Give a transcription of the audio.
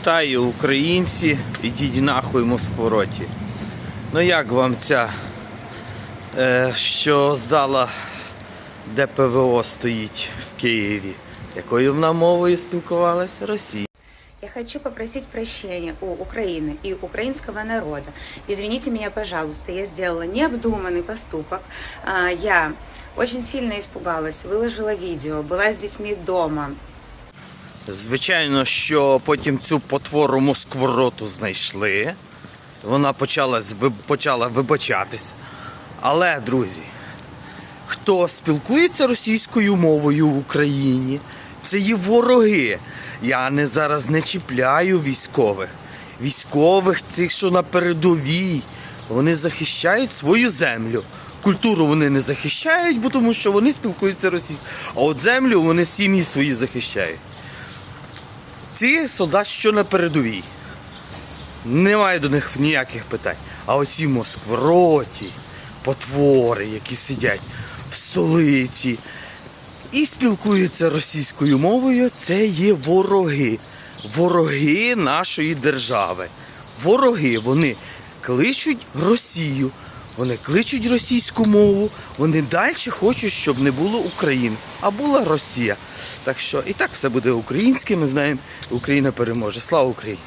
Вітаю українці, ідіть нахуй Москвороті. Ну як вам ця, е, що здала ДПВО стоїть в Києві? Якою вона мовою спілкувалася? Росія. Я хочу попросить прощения у Украины и украинского народа. Извините меня, пожалуйста, я сделала необдуманный поступок. А, Я очень сильно испугалась, выложила видео, была с детьми дома. Звичайно, що потім цю потвору Москвороту знайшли. Вона почала, почала вибачатися. Але, друзі, хто спілкується російською мовою в Україні, це є вороги. Я не зараз не чіпляю військових. Військових цих, що на передовій, вони захищають свою землю. Культуру вони не захищають, бо тому що вони спілкуються російською. А от землю вони сім'ї свої захищають. Ці солдати, що на передовій. Немає до них ніяких питань. А оці москвороті, потвори, які сидять в столиці і спілкуються російською мовою, це є вороги. Вороги нашої держави. Вороги, вони кличуть Росію, вони кличуть російську мову, вони далі хочуть, щоб не було України, а була Росія. Так що і так все буде українське, ми знаємо, Україна переможе. Слава Україні!